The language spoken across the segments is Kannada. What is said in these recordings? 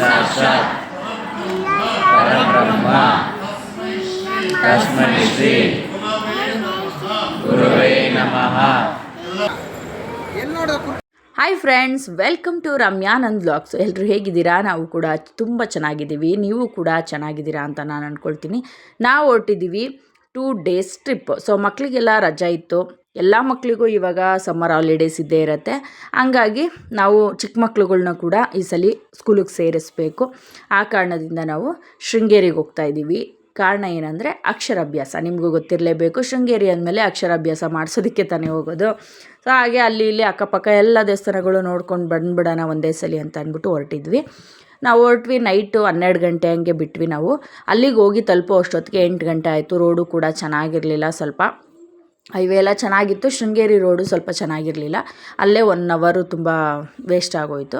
ಸಾಕ್ಷಾತ್ ಪರಬ್ರಹ್ಮ ತಸ್ಮೈ ಶ್ರೀ ನಮಃ hi friends welcome to Ramyanand blogs ಎಲ್ಲರೂ ಹೇಗಿದ್ದೀರಾ? ನಾವು ಕೂಡ ತುಂಬ ಚೆನ್ನಾಗಿದ್ದೀವಿ. ನೀವು ಕೂಡ ಚೆನ್ನಾಗಿದ್ದೀರಾ ಅಂತ ನಾನು ಅಂದ್ಕೊಳ್ತೀನಿ ನಾವು ಹೊರಟಿದ್ದೀವಿ ಟೂ ಡೇಸ್ ಟ್ರಿಪ್ ಸೊ ಮಕ್ಕಳಿಗೆಲ್ಲ ರಜಾ ಇತ್ತು. ಎಲ್ಲ ಮಕ್ಕಳಿಗೂ ಇವಾಗ ಸಮ್ಮರ್ ಹಾಲಿಡೇಸ್ ಇದ್ದೇ ಇರುತ್ತೆ. ಹಂಗಾಗಿ ನಾವು ಚಿಕ್ಕ ಮಕ್ಳುಗಳ್ನ ಕೂಡ ಈ ಸಲ ಸ್ಕೂಲಿಗೆ ಸೇರಿಸ್ಬೇಕು. ಆ ಕಾರಣದಿಂದ ನಾವು ಶೃಂಗೇರಿಗೆ ಹೋಗ್ತಾ ಇದ್ದೀವಿ ಕಾರಣ ಏನಂದರೆ ಅಕ್ಷರಾಭ್ಯಾಸ. ನಿಮಗೂ ಗೊತ್ತಿರಲೇಬೇಕು, ಶೃಂಗೇರಿ ಅಂದಮೇಲೆ ಅಕ್ಷರಾಭ್ಯಾಸ ಮಾಡಿಸೋದಕ್ಕೆ ತಾನೇ ಹೋಗೋದು. ಸೊ ಹಾಗೆ ಅಲ್ಲಿ ಇಲ್ಲಿ ಅಕ್ಕಪಕ್ಕ ಎಲ್ಲ ದೇವಸ್ಥಾನಗಳು ನೋಡ್ಕೊಂಡು ಬಂದುಬಿಡೋಣ ಒಂದೇ ಸಲ ಅಂತ ಅಂದ್ಬಿಟ್ಟು ಹೊರಟಿದ್ವಿ. ನಾವು ಹೊರಟ್ವಿ ನೈಟು ಹನ್ನೆರಡು ಗಂಟೆ ಹಂಗೆ ಬಿಟ್ವಿ ನಾವು. ಅಲ್ಲಿಗೆ ಹೋಗಿ ತಲುಪೋ ಅಷ್ಟೊತ್ತಿಗೆ ಎಂಟು ಗಂಟೆ ಆಯಿತು. ರೋಡು ಕೂಡ ಚೆನ್ನಾಗಿರಲಿಲ್ಲ ಸ್ವಲ್ಪ. ಹೈವೇ ಚೆನ್ನಾಗಿತ್ತು. ಶೃಂಗೇರಿ ರೋಡು ಸ್ವಲ್ಪ ಚೆನ್ನಾಗಿರಲಿಲ್ಲ. ಅಲ್ಲೇ ಒನ್ ಅವರು ತುಂಬ ವೇಸ್ಟ್ ಆಗೋಯಿತು.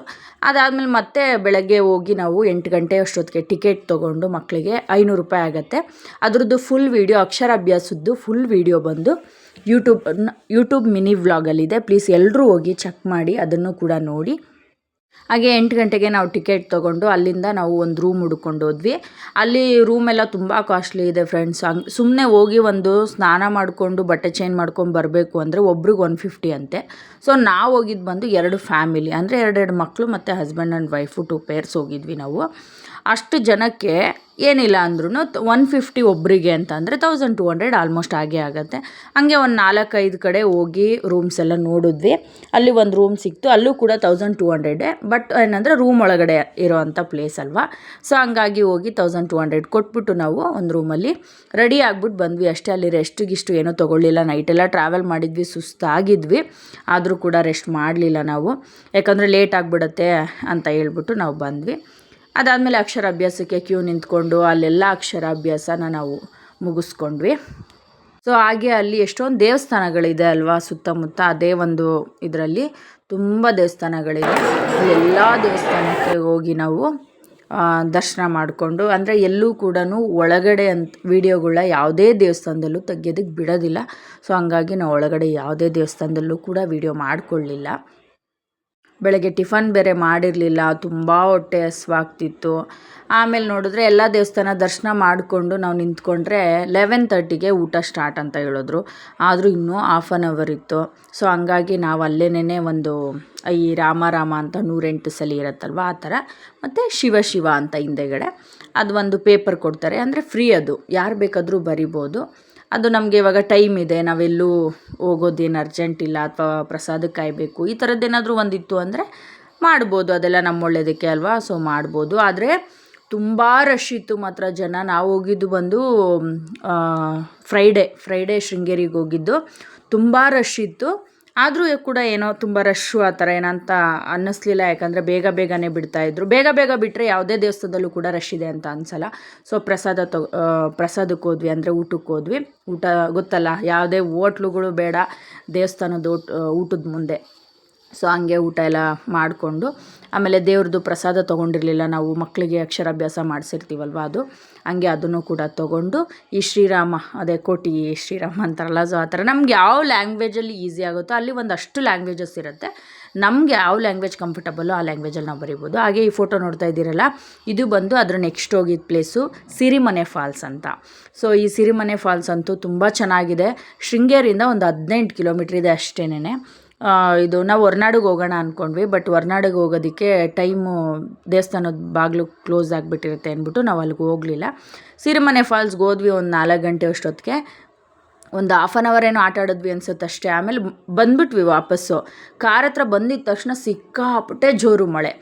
ಅದಾದಮೇಲೆ ಮತ್ತೆ ಬೆಳಗ್ಗೆ ಹೋಗಿ ನಾವು ಎಂಟು ಗಂಟೆ ಅಷ್ಟೊತ್ತಿಗೆ ಟಿಕೆಟ್ ತೊಗೊಂಡು ಮಕ್ಕಳಿಗೆ ಐನೂರು ರೂಪಾಯಿ ಆಗುತ್ತೆ. ಅದರದ್ದು ಫುಲ್ ವೀಡಿಯೋ ಅಕ್ಷರಾಭ್ಯಾಸದ್ದು ಫುಲ್ ವೀಡಿಯೋ ಬಂದು ಯೂಟ್ಯೂಬ್ ಯೂಟ್ಯೂಬ್ ಮಿನಿ ವ್ಲಾಗಲ್ಲಿದೆ ಪ್ಲೀಸ್ ಎಲ್ಲರೂ ಹೋಗಿ ಚೆಕ್ ಮಾಡಿ ಅದನ್ನು ಕೂಡ ನೋಡಿ. ಹಾಗೆ ಎಂಟು ಗಂಟೆಗೆ ನಾವು ಟಿಕೆಟ್ ತೊಗೊಂಡು ಅಲ್ಲಿಂದ ನಾವು ಒಂದು ರೂಮ್ ಹುಡ್ಕೊಂಡು ಹೋದ್ವಿ. ಅಲ್ಲಿ ರೂಮೆಲ್ಲ ತುಂಬ ಕಾಸ್ಟ್ಲಿ ಇದೆ ಫ್ರೆಂಡ್ಸ್. ಹಂಗೆ ಸುಮ್ಮನೆ ಹೋಗಿ ಒಂದು ಸ್ನಾನ ಮಾಡಿಕೊಂಡು ಬಟ್ಟೆ ಚೇಂಜ್ ಮಾಡ್ಕೊಂಡು ಬರಬೇಕು ಅಂದರೆ ಒಬ್ರಿಗೆ ಒನ್ ಫಿಫ್ಟಿ ಅಂತೆ. ಸೊ ನಾವು ಹೋಗಿದ್ದು ಬಂದು ಎರಡು ಫ್ಯಾಮಿಲಿ ಅಂದರೆ ಎರಡೆರಡು ಮಕ್ಕಳು ಮತ್ತು husband and wife two pairs ಹೋಗಿದ್ವಿ ನಾವು. ಅಷ್ಟು ಜನಕ್ಕೆ ಏನಿಲ್ಲ ಅಂದ್ರೂ ಒನ್ ಫಿಫ್ಟಿ ಒಬ್ಬರಿಗೆ ಅಂತ ಅಂದರೆ ತೌಸಂಡ್ ಟು ಹಂಡ್ರೆಡ್ ಆಲ್ಮೋಸ್ಟ್ ಆಗೇ ಆಗುತ್ತೆ. ಹಂಗೆ ಒಂದು ನಾಲ್ಕೈದು ಕಡೆ ಹೋಗಿ ರೂಮ್ಸ್ ಎಲ್ಲ ನೋಡಿದ್ವಿ. ಅಲ್ಲಿ ಒಂದು ರೂಮ್ ಸಿಕ್ತು. ಅಲ್ಲೂ ಕೂಡ ತೌಸಂಡ್ ಟು ಹಂಡ್ರೆಡೆ ಬಟ್ ಏನಂದರೆ ರೂಮ್ ಒಳಗಡೆ ಇರೋವಂಥ ಪ್ಲೇಸ್ ಅಲ್ವಾ. ಸೊ ಹಂಗಾಗಿ ಹೋಗಿ ತೌಸಂಡ್ ಟು ಹಂಡ್ರೆಡ್ ಕೊಟ್ಬಿಟ್ಟು ನಾವು ಒಂದು ರೂಮಲ್ಲಿ ರೆಡಿ ಆಗ್ಬಿಟ್ಟು ಬಂದ್ವಿ. ಅಷ್ಟೇ ಅಲ್ಲಿ ರೆಸ್ಟ್ ಗಿಷ್ಟು ಏನೂ ತೊಗೊಳ್ಳಿಲ್ಲ. ನೈಟೆಲ್ಲ ಟ್ರಾವೆಲ್ ಮಾಡಿದ್ವಿ, ಸುಸ್ತಾಗಿದ್ವಿ. ಆದರೂ ಕೂಡ ರೆಸ್ಟ್ ಮಾಡಲಿಲ್ಲ ನಾವು. ಯಾಕಂದರೆ ಲೇಟ್ ಆಗಿಬಿಡತ್ತೆ ಅಂತ ಹೇಳ್ಬಿಟ್ಟು ನಾವು ಬಂದ್ವಿ. ಅದಾದಮೇಲೆ ಅಕ್ಷರಾಭ್ಯಾಸಕ್ಕೆ ಕ್ಯೂ ನಿಂತ್ಕೊಂಡು ಅಲ್ಲೆಲ್ಲ ಅಕ್ಷರಾಭ್ಯಾಸನ ನಾವು ಮುಗಿಸ್ಕೊಂಡ್ವಿ. ಸೊ ಹಾಗೆ ಅಲ್ಲಿ ಎಷ್ಟೊಂದು ದೇವಸ್ಥಾನಗಳಿದೆ ಅಲ್ವಾ ಸುತ್ತಮುತ್ತ, ಅದೇ ಒಂದು ಇದರಲ್ಲಿ ತುಂಬ ದೇವಸ್ಥಾನಗಳಿದೆ ಅಲ್ಲೆಲ್ಲ ದೇವಸ್ಥಾನಕ್ಕೆ ಹೋಗಿ ನಾವು ದರ್ಶನ ಮಾಡಿಕೊಂಡು, ಅಂದರೆ ಎಲ್ಲೂ ಕೂಡ ಒಳಗಡೆ ಅಂತ ವೀಡಿಯೋಗಳ ಯಾವುದೇ ದೇವಸ್ಥಾನದಲ್ಲೂ ತೆಗೆಯೋದಕ್ಕೆ ಬಿಡೋದಿಲ್ಲ. ಸೊ ಹಂಗಾಗಿ ನಾವು ಒಳಗಡೆ ಯಾವುದೇ ದೇವಸ್ಥಾನದಲ್ಲೂ ಕೂಡ ವೀಡಿಯೋ ಮಾಡಿಕೊಳ್ಳಿಲ್ಲ. ಬೆಳಗ್ಗೆ ಟಿಫನ್ ಬೇರೆ ಮಾಡಿರಲಿಲ್ಲ, ತುಂಬ ಹೊಟ್ಟೆ ಹಸ್ವಾಗ್ತಿತ್ತು. ಆಮೇಲೆ ನೋಡಿದ್ರೆ ಎಲ್ಲ ದೇವಸ್ಥಾನ ದರ್ಶನ ಮಾಡಿಕೊಂಡು ನಾವು ನಿಂತ್ಕೊಂಡ್ರೆ ಲೆವೆನ್ ತರ್ಟಿಗೆ ಊಟ ಸ್ಟಾರ್ಟ್ ಅಂತ ಹೇಳಿದ್ರು. ಆದರೂ ಇನ್ನೂ ಹಾಫ್ ಆನ್ ಅವರ್ ಇತ್ತು. ಸೊ ಹಂಗಾಗಿ ನಾವು ಅಲ್ಲೇನೇ ಒಂದು ಈ ರಾಮ ರಾಮ ಅಂತ ನೂರೆಂಟು ಸಲ ಇರುತ್ತಲ್ವ ಆ ಥರ. ಮತ್ತು ಶಿವ ಶಿವ ಅಂತ ಹಿಂದೆಗಡೆ. ಅದು ಒಂದು ಪೇಪರ್ ಕೊಡ್ತಾರೆ. ಅಂದರೆ ಫ್ರೀ ಅದು. ಯಾರು ಬೇಕಾದರೂ ಬರಿಬೋದು. ಅದು ನಮಗೆ ಇವಾಗ ಟೈಮ್ ಇದೆ. ನಾವೆಲ್ಲೂ ಹೋಗೋದೇನು ಅರ್ಜೆಂಟ್ ಇಲ್ಲ ಅಥವಾ ಪ್ರಸಾದಕ್ಕೆ ಕಾಯಬೇಕು. ಈ ಥರದ್ದೇನಾದರೂ ಒಂದಿತ್ತು ಅಂದರೆ ಮಾಡ್ಬೋದು. ಅದೆಲ್ಲ ನಮ್ಮ ಒಳ್ಳೆಯದಕ್ಕೆ ಅಲ್ವಾ? ಸೊ ಮಾಡ್ಬೋದು. ಆದರೆ ತುಂಬ ರಶ್ ಇತ್ತು ಮಾತ್ರ ಜನ. ನಾವು ಹೋಗಿದ್ದು ಬಂದು ಫ್ರೈಡೇ ಫ್ರೈಡೇ ಶೃಂಗೇರಿಗೆ ಹೋಗಿದ್ದು. ತುಂಬ ರಶ್ ಇತ್ತು. ಆದರೂ ಕೂಡ ಏನೋ ತುಂಬ ರಶ್ಶು ಆ ಥರ ಏನಂತ ಅನ್ನಿಸ್ಲಿಲ್ಲ. ಯಾಕಂದರೆ ಬೇಗ ಬೇಗನೆ ಬಿಡ್ತಾಯಿದ್ರು ಬೇಗ ಬೇಗ ಬಿಟ್ಟರೆ ಯಾವುದೇ ದೇವಸ್ಥಾನದಲ್ಲೂ ಕೂಡ ರಶ್ ಇದೆ ಅಂತ ಅನಿಸಲ್ಲ. ಸೊ ಪ್ರಸಾದ ತಗೋ ಪ್ರಸಾದಕ್ಕೆ ಹೋದ್ವಿ ಅಂದರೆ ಊಟಕ್ಕೆ ಹೋದ್ವಿ. ಊಟ ಗೊತ್ತಲ್ಲ, ಯಾವುದೇ ಹೋಟ್ಲುಗಳು ಬೇಡ, ದೇವಸ್ಥಾನದ ಊಟ ಊಟದ ಮುಂದೆ. ಸೊ ಹಂಗೆ ಊಟ ಎಲ್ಲ ಮಾಡಿಕೊಂಡು, ಆಮೇಲೆ ದೇವ್ರದ್ದು ಪ್ರಸಾದ ತೊಗೊಂಡಿರಲಿಲ್ಲ, ನಾವು ಮಕ್ಕಳಿಗೆ ಅಕ್ಷರಾಭ್ಯಾಸ ಮಾಡಿಸಿರ್ತೀವಲ್ವ ಅದು, ಹಂಗೆ ಅದನ್ನು ಕೂಡ ತೊಗೊಂಡು ಈ ಶ್ರೀರಾಮ, ಅದೇ ಕೋಟಿ ಶ್ರೀರಾಮ ಅಂತಾರಲ್ಲ, ಸೊ ಆ ಥರ. ನಮ್ಗೆ ಯಾವ ಲ್ಯಾಂಗ್ವೇಜಲ್ಲಿ ಈಸಿ ಆಗುತ್ತೋ ಅಲ್ಲಿ ಒಂದಷ್ಟು ಲ್ಯಾಂಗ್ವೇಜಸ್ ಇರುತ್ತೆ. ನಮ್ಗೆ ಯಾವ ಲ್ಯಾಂಗ್ವೇಜ್ ಕಂಫರ್ಟಬಲ್ಲೋ ಆ ಲ್ಯಾಂಗ್ವೇಜಲ್ಲಿ ನಾವು ಬರಿಬೋದು. ಹಾಗೆ ಈ ಫೋಟೋ ನೋಡ್ತಾ ಇದ್ದೀರಲ್ಲ, ಇದು ಬಂದು ಅದರ ನೆಕ್ಸ್ಟ್ ಹೋಗಿದ್ದ ಪ್ಲೇಸು ಸಿರಿಮನೆ ಫಾಲ್ಸ್ ಅಂತ. ಸೊ ಈ ಸಿರಿಮನೆ ಫಾಲ್ಸ್ ಅಂತೂ ತುಂಬ ಚೆನ್ನಾಗಿದೆ. ಶೃಂಗೇರಿಯಿಂದ ಒಂದು ಹದಿನೆಂಟು ಕಿಲೋಮೀಟ್ರ್ ಇದೆ ಅಷ್ಟೇನೆ ಇದು ನಾವು ಹೊರ್ನಾಡಿಗೆ ಹೋಗೋಣ ಅಂದ್ಕೊಂಡ್ವಿ ಬಟ್ ಹೊರ್ನಾಡಿಗೆ ಹೋಗೋದಕ್ಕೆ ಟೈಮು ದೇವಸ್ಥಾನದ ಬಾಗಿಲು ಕ್ಲೋಸ್ ಆಗಿಬಿಟ್ಟಿರುತ್ತೆ ಅಂದ್ಬಿಟ್ಟು ನಾವು ಅಲ್ಲಿಗೆ ಹೋಗಲಿಲ್ಲ. ಸಿರಿಮನೆ ಫಾಲ್ಸ್ಗೆ ಹೋದ್ವಿ ಒಂದು ನಾಲ್ಕು ಗಂಟೆ ಅಷ್ಟೊತ್ತಿಗೆ. ಒಂದು ಹಾಫ್ ಆನ್ ಅವರ್ ಏನೋ ಆಟ ಆಡಿದ್ವಿ ಅನ್ಸುತ್ತೆ ಅಷ್ಟೇ. ಆಮೇಲೆ ಬಂದ್ಬಿಟ್ವಿ ವಾಪಸ್ಸು. ಕಾರ್ ಹತ್ರ ಬಂದಿದ್ದ ತಕ್ಷಣ ಸಿಕ್ಕಾಪಟ್ಟೆ ಜೋರು ಮಳೆ.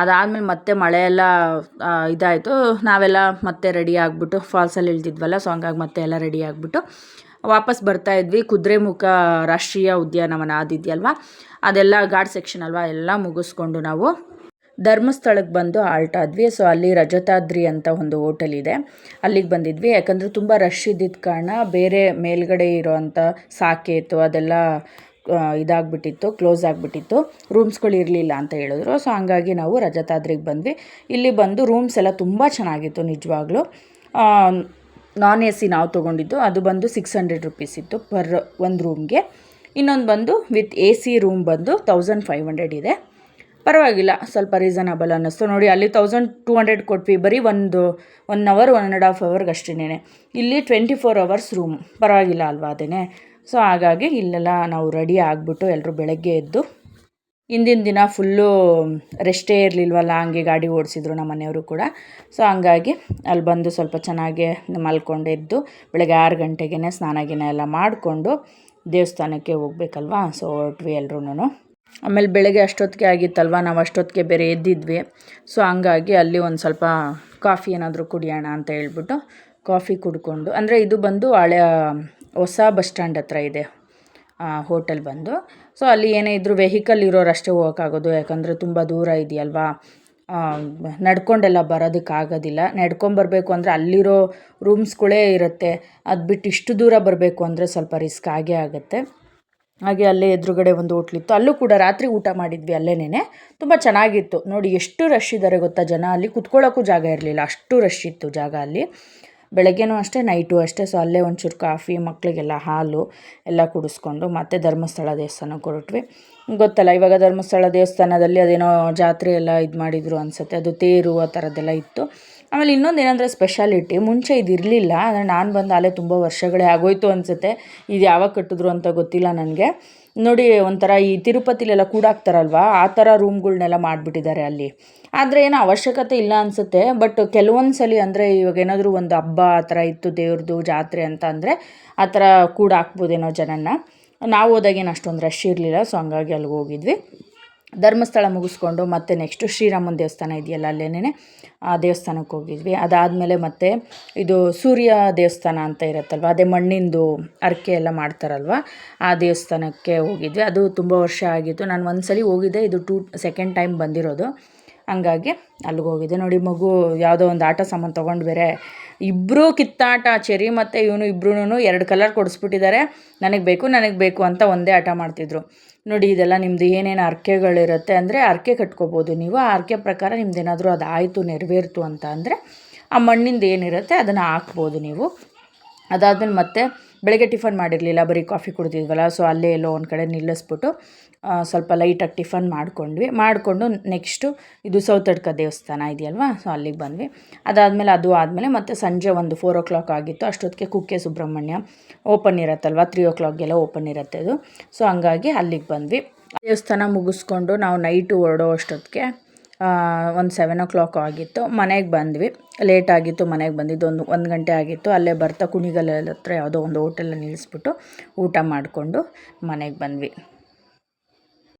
ಅದಾದಮೇಲೆ ಮತ್ತೆ ಮಳೆ ಎಲ್ಲ ಇದಾಯಿತು. ನಾವೆಲ್ಲ ಮತ್ತೆ ರೆಡಿ ಆಗಿಬಿಟ್ಟು ಫಾಲ್ಸಲ್ಲಿ ಇಳ್ತಿದ್ವಲ್ಲ ಸೊ ಹಂಗಾಗಿ ಮತ್ತೆ ಎಲ್ಲ ರೆಡಿ ಆಗಿಬಿಟ್ಟು ವಾಪಸ್ ಬರ್ತಾ ಇದ್ವಿ. ಕುದುರೆಮುಖ ರಾಷ್ಟ್ರೀಯ ಉದ್ಯಾನವನ ಅದಿದೆಯಲ್ವಾ ಅದೆಲ್ಲ ಘಾಟ್ ಸೆಕ್ಷನ್ ಅಲ್ವಾ? ಎಲ್ಲ ಮುಗಿಸ್ಕೊಂಡು ನಾವು ಧರ್ಮಸ್ಥಳಕ್ಕೆ ಬಂದು ಆಲ್ಟ್ ಆದ್ವಿ ಸೊ ಅಲ್ಲಿ ರಜತಾದ್ರಿ ಅಂತ ಒಂದು ಹೋಟೆಲ್ ಇದೆ. ಅಲ್ಲಿಗೆ ಬಂದಿದ್ವಿ. ಯಾಕಂದರೆ ತುಂಬ ರಶ್ ಇದ್ದಿದ್ದ ಕಾರಣ ಬೇರೆ ಮೇಲ್ಗಡೆ ಇರೋವಂಥ ಸಾಕೇತು ಅದೆಲ್ಲ ಇದಾಗ್ಬಿಟ್ಟಿತ್ತು ಕ್ಲೋಸ್ ಆಗಿಬಿಟ್ಟಿತ್ತು. ರೂಮ್ಸ್ಗಳು ಇರಲಿಲ್ಲ ಅಂತ ಹೇಳಿದ್ರು. ಸೊ ಹಂಗಾಗಿ ನಾವು ರಜತಾದ್ರಿಗೆ ಬಂದ್ವಿ. ಇಲ್ಲಿ ಬಂದು ರೂಮ್ಸ್ ಎಲ್ಲ ತುಂಬ ಚೆನ್ನಾಗಿತ್ತು ನಿಜವಾಗ್ಲೂ. ನಾನ್ ಎ ಸಿ ನಾವು ತೊಗೊಂಡಿದ್ದು, ಅದು ಬಂದು ಸಿಕ್ಸ್ ಹಂಡ್ರೆಡ್ ರುಪೀಸ್ ಇತ್ತು ಪರ್ ಒಂದು ರೂಮ್ಗೆ ಇನ್ನೊಂದು ಬಂದು ವಿತ್ ಎ ಸಿ ರೂಮ್ ಬಂದು ತೌಸಂಡ್ ಫೈವ್ ಹಂಡ್ರೆಡ್ ಇದೆ. ಪರವಾಗಿಲ್ಲ, ಸ್ವಲ್ಪ ರೀಸನಬಲ್ ಅನ್ನಿಸ್ತು. ನೋಡಿ, ಅಲ್ಲಿ ತೌಸಂಡ್ ಟೂ ಹಂಡ್ರೆಡ್ ಕೊಟ್ವಿ, ಬರೀ ಒಂದು one hour one and half ಅವರ್ಗೆ ಅಷ್ಟೇನೆ. ಇಲ್ಲಿ ಟ್ವೆಂಟಿ ಫೋರ್ ಅವರ್ಸ್ ರೂಮ್ ಪರವಾಗಿಲ್ಲ ಅಲ್ವಾ ಅದೇನೆ ಸೊ ಹಾಗಾಗಿ ಇಲ್ಲೆಲ್ಲ ನಾವು ರೆಡಿ ಆಗಿಬಿಟ್ಟು ಎಲ್ಲರೂ ಬೆಳಗ್ಗೆ ಎದ್ದು ಹಿಂದಿನ ದಿನ ಫುಲ್ಲು ರೆಸ್ಟೇ ಇರಲಿಲ್ವಲ್ಲ, ಹಂಗೆ ಗಾಡಿ ಓಡಿಸಿದ್ರು ನಮ್ಮ ಮನೆಯವರು ಕೂಡ. ಸೊ ಹಂಗಾಗಿ ಅಲ್ಲಿ ಬಂದು ಸ್ವಲ್ಪ ಚೆನ್ನಾಗಿ ಮಲ್ಕೊಂಡೆದ್ದು ಬೆಳಗ್ಗೆ ಆರು ಗಂಟೆಗೆ ಸ್ನಾನ ಗಿನ ಎಲ್ಲ ಮಾಡಿಕೊಂಡು ದೇವಸ್ಥಾನಕ್ಕೆ ಹೋಗ್ಬೇಕಲ್ವಾ? ಸೊ ಹೊರಟ್ವಿ ಎಲ್ರೂ ಆಮೇಲೆ ಬೆಳಗ್ಗೆ ಅಷ್ಟೊತ್ತಿಗೆ ಆಗಿತ್ತಲ್ವ? ನಾವು ಅಷ್ಟೊತ್ತಿಗೆ ಬೇರೆ ಎದ್ದಿದ್ವಿ. ಸೊ ಹಂಗಾಗಿ ಅಲ್ಲಿ ಒಂದು ಸ್ವಲ್ಪ ಕಾಫಿ ಏನಾದರೂ ಕುಡಿಯೋಣ ಅಂತ ಹೇಳ್ಬಿಟ್ಟು ಕಾಫಿ ಕುಡ್ಕೊಂಡು, ಅಂದರೆ ಇದು ಬಂದು ಹಳೆಯ ಹೊಸ ಬಸ್ ಸ್ಟ್ಯಾಂಡ್ ಹತ್ರ ಇದೆ ಹೋಟೆಲ್ ಬಂದು. ಸೊ ಅಲ್ಲಿ ಏನೇ ಇದ್ದರೂ ವೆಹಿಕಲ್ ಇರೋರಷ್ಟೇ ಹೋಗೋಕ್ಕಾಗೋದು, ಯಾಕಂದರೆ ತುಂಬ ದೂರ ಇದೆಯಲ್ವಾ? ನಡ್ಕೊಂಡೆಲ್ಲ ಬರೋದಕ್ಕಾಗೋದಿಲ್ಲ. ನಡ್ಕೊಂಬರ್ಬೇಕು ಅಂದರೆ ಅಲ್ಲಿರೋ ರೂಮ್ಸ್ಗಳೇ ಇರುತ್ತೆ. ಅದು ಬಿಟ್ಟು ಇಷ್ಟು ದೂರ ಬರಬೇಕು ಅಂದರೆ ಸ್ವಲ್ಪ ರಿಸ್ಕ್ ಆಗೇ ಆಗುತ್ತೆ. ಹಾಗೆ ಅಲ್ಲೇ ಎದುರುಗಡೆ ಒಂದು ಹೋಟ್ಲಿತ್ತು ಅಲ್ಲೂ ಕೂಡ ರಾತ್ರಿ ಊಟ ಮಾಡಿದ್ವಿ ಅಲ್ಲೇನೇ ತುಂಬ ಚೆನ್ನಾಗಿತ್ತು. ನೋಡಿ, ಎಷ್ಟು ರಶ್ ಇದ್ದಾರೆ ಗೊತ್ತಾ ಜನ ಅಲ್ಲಿ? ಕುತ್ಕೊಳ್ಳೋಕ್ಕೂ ಜಾಗ ಇರಲಿಲ್ಲ. ಅಷ್ಟು ರಶ್ ಇತ್ತು ಜಾಗ ಅಲ್ಲಿ. ಬೆಳಗ್ಗೆನೂ ಅಷ್ಟೇ, ನೈಟು ಅಷ್ಟೇ. ಸೊ ಅಲ್ಲೇ ಒಂಚೂರು ಕಾಫಿ ಮಕ್ಕಳಿಗೆಲ್ಲ ಹಾಲು ಎಲ್ಲ ಕುಡಿಸ್ಕೊಂಡು ಮತ್ತೆ ಧರ್ಮಸ್ಥಳ ದೇವಸ್ಥಾನಕ್ಕೆ ಹೊರಟ್ವಿ. ಗೊತ್ತಲ್ಲ, ಇವಾಗ ಧರ್ಮಸ್ಥಳ ದೇವಸ್ಥಾನದಲ್ಲಿ ಅದೇನೋ ಜಾತ್ರೆ ಎಲ್ಲ ಇದು ಮಾಡಿದರು ಅನಿಸುತ್ತೆ. ಅದು ತೇರು ಆ ಥರದ್ದೆಲ್ಲ ಇತ್ತು. ಆಮೇಲೆ ಇನ್ನೊಂದು ಏನಂದರೆ ಸ್ಪೆಷಾಲಿಟಿ ಮುಂಚೆ ಇದು ಇರಲಿಲ್ಲ ಅಂದರೆ ನಾನು ಬಂದು ಅಲ್ಲೇ ತುಂಬ ವರ್ಷಗಳೇ ಆಗೋಯ್ತು ಅನಿಸುತ್ತೆ. ಇದು ಯಾವಾಗ ಕಟ್ಟಿದ್ರು ಅಂತ ಗೊತ್ತಿಲ್ಲ ನನಗೆ. ನೋಡಿ, ಒಂಥರ ಈ ತಿರುಪತಿಲೆಲ್ಲ ಕೂಡಾಕ್ತಾರಲ್ವ? ಆ ಥರ ರೂಮ್ಗಳನ್ನೆಲ್ಲ ಮಾಡಿಬಿಟ್ಟಿದ್ದಾರೆ ಅಲ್ಲಿ. ಆದರೆ ಏನೋ ಅವಶ್ಯಕತೆ ಇಲ್ಲ ಅನಿಸುತ್ತೆ, ಬಟ್ ಕೆಲವೊಂದು ಸಲ ಅಂದರೆ ಇವಾಗ ಏನಾದರೂ ಒಂದು ಹಬ್ಬ ಆ ಥರ ಇತ್ತು ದೇವ್ರದ್ದು ಜಾತ್ರೆ ಅಂತ ಅಂದರೆ ಆ ಥರ ಕೂಡ ಹಾಕ್ಬೋದೇನೋ ಜನನ ನಾವು ಹೋದಾಗೇನು ಅಷ್ಟೊಂದು ರಶ್ ಇರಲಿಲ್ಲ ಸೊ ಹಂಗಾಗಿ ಅಲ್ಲಿಗೆ ಹೋಗಿದ್ವಿ. ಧರ್ಮಸ್ಥಳ ಮುಗಿಸ್ಕೊಂಡು ಮತ್ತೆ ನೆಕ್ಸ್ಟು ಶ್ರೀರಾಮನ ದೇವಸ್ಥಾನ ಇದೆಯಲ್ಲ ಅಲ್ಲೇನೇ ಆ ದೇವಸ್ಥಾನಕ್ಕೆ ಹೋಗಿದ್ವಿ. ಅದಾದಮೇಲೆ ಮತ್ತೆ ಇದು ಸೂರ್ಯ ದೇವಸ್ಥಾನ ಅಂತ ಇರುತ್ತಲ್ವ, ಅದೇ ಮಣ್ಣಿಂದು ಅರಕೆ ಎಲ್ಲ ಮಾಡ್ತಾರಲ್ವ, ಆ ದೇವಸ್ಥಾನಕ್ಕೆ ಹೋಗಿದ್ವಿ. ಅದು ತುಂಬ ವರ್ಷ ಆಗಿತ್ತು. ನಾನು ಒಂದು ಸಲ ಹೋಗಿದ್ದೆ, ಇದು ಟೂ ಸೆಕೆಂಡ್ ಟೈಮ್ ಬಂದಿರೋದು. ಹಂಗಾಗಿ ಅಲ್ಲಿಗೆ ಹೋಗಿದ್ದೆ. ನೋಡಿ, ಮಗು ಯಾವುದೋ ಒಂದು ಆಟ ಸಾಮಾನು ತೊಗೊಂಡು ಬೇರೆ ಇಬ್ಬರೂ ಕಿತ್ತಾಟ ಚೆರಿ ಮತ್ತು ಇವನು ಇಬ್ಬರೂ ಎರಡು ಕಲರ್ ಕೊಡಿಸ್ಬಿಟ್ಟಿದ್ದಾರೆ. ನನಗೆ ಬೇಕು ನನಗೆ ಬೇಕು ಅಂತ ಒಂದೇ ಆಟ ಮಾಡ್ತಿದ್ರು. ನೋಡಿ, ಇದೆಲ್ಲ ನಿಮ್ಮದು ಏನೇನು ಅರ್ಕೆಗಳಿರುತ್ತೆ ಅಂದರೆ ಅರ್ಕೆ ಕಟ್ಕೋಬೋದು ನೀವು. ಆ ಅರ್ಕೆ ಪ್ರಕಾರ ನಿಮ್ದು ಏನಾದರೂ ಅದು ಆಯಿತು, ನೆರವೇರ್ತು ಅಂತ ಅಂದರೆ ಆ ಮಣ್ಣಿಂದ ಏನಿರುತ್ತೆ ಅದನ್ನು ಹಾಕ್ಬೋದು ನೀವು. ಅದಾದಮೇಲೆ ಮತ್ತೆ ಬೆಳಗ್ಗೆ ಟಿಫನ್ ಮಾಡಿರಲಿಲ್ಲ, ಬರೀ ಕಾಫಿ ಕುಡಿದಿದ್ವಲ್ಲ ಸೊ ಅಲ್ಲೇ ಎಲ್ಲೋ ಒಂದು ಕಡೆ ನಿಲ್ಲಿಸ್ಬಿಟ್ಟು ಸ್ವಲ್ಪ ಲೈಟಾಗಿ ಟಿಫನ್ ಮಾಡ್ಕೊಂಡ್ವಿ. ಮಾಡಿಕೊಂಡು ನೆಕ್ಸ್ಟು ಇದು ಸೌತಡ್ಕ ದೇವಸ್ಥಾನ ಇದೆಯಲ್ವಾ ಸೊ ಅಲ್ಲಿಗೆ ಬಂದ್ವಿ. ಅದಾದಮೇಲೆ ಅದು ಆದಮೇಲೆ ಮತ್ತೆ ಸಂಜೆ ಒಂದು ಫೋರ್ ಓ ಕ್ಲಾಕ್ ಆಗಿತ್ತು. ಅಷ್ಟೊತ್ತಿಗೆ ಕುಕ್ಕೆ ಸುಬ್ರಹ್ಮಣ್ಯ ಓಪನ್ ಇರುತ್ತಲ್ವ ತ್ರೀ ಓ ಕ್ಲಾಕ್ಗೆಲ್ಲ ಓಪನ್ ಇರುತ್ತೆ ಅದು. ಸೊ ಹಂಗಾಗಿ ಅಲ್ಲಿಗೆ ಬಂದ್ವಿ. ದೇವಸ್ಥಾನ ಮುಗಿಸ್ಕೊಂಡು ನಾವು ನೈಟು ಹೊರಡೋ ಅಷ್ಟೊತ್ತಿಗೆ ಒಂದು ಸೆವೆನ್ ಓ ಕ್ಲಾಕ್ ಆಗಿತ್ತು. ಮನೆಗೆ ಬಂದ್ವಿ. ಲೇಟ್ ಆಗಿತ್ತು, ಮನೆಗೆ ಬಂದಿದ್ದು ಒಂದು ಒಂದು ಗಂಟೆ ಆಗಿತ್ತು. ಅಲ್ಲೇ ಬರ್ತಾ ಕುಣಿಗಲ್ ಹತ್ರ ಯಾವುದೋ ಒಂದು ಹೋಟೆಲಲ್ಲಿ ನಿಲ್ಲಿಸ್ಬಿಟ್ಟು ಊಟ ಮಾಡಿಕೊಂಡು ಮನೆಗೆ ಬಂದ್ವಿ.